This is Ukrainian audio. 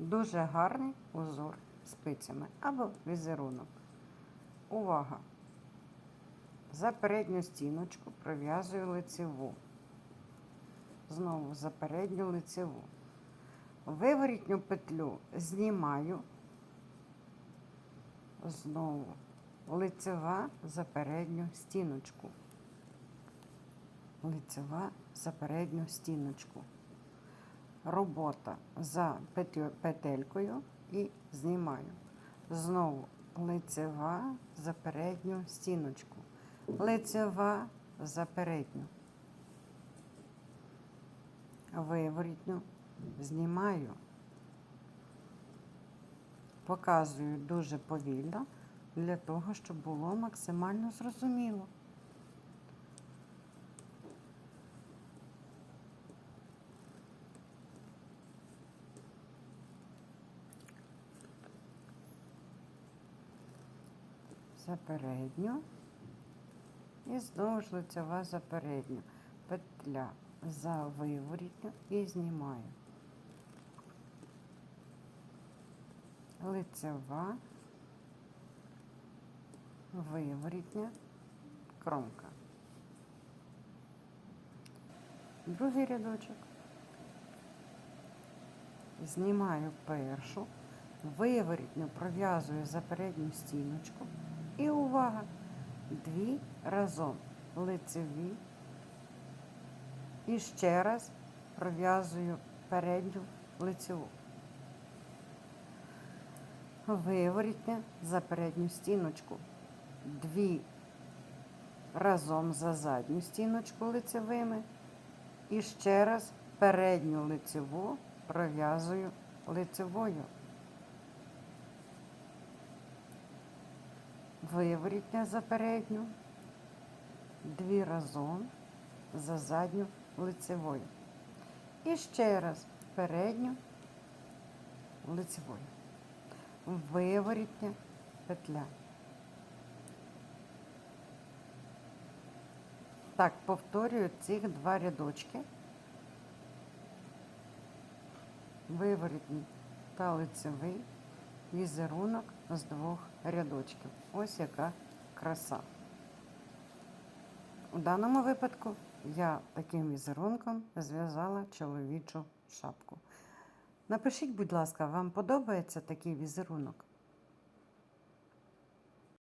Дуже гарний узор спицями або візерунок. Увага! За передню стіночку пров'язую лицеву. Знову за передню лицеву. Виворітню петлю знімаю. Знову лицева за передню стіночку. Лицева за передню стіночку. Робота за петелькою і знімаю. Знову лицева за передню стіночку. Лицева за передню. Виворітню знімаю. Показую дуже повільно для того, щоб було максимально зрозуміло. За передню і знову ж лицева за передню. Петля за виворітню і знімаю. Лицева, виворітня, кромка. Другий рядочок. Знімаю першу, виворітню пров'язую за передню стіночку. І увага! Дві разом лицеві. І ще раз пров'язую передню лицеву. Виворітня за передню стіночку. Дві разом за задню стіночку лицевими. І ще раз передню лицеву пров'язую лицевою. Виворітня за передню. Дві разом за задню лицевою. І ще раз передню лицевою. Виворітня петля. Так, повторюю цих два рядочки. Виворітний та лицевий візерунок з двох рядочків. Ось яка краса. У даному випадку я таким візерунком зв'язала чоловічу шапку. Напишіть, будь ласка, вам подобається такий візерунок?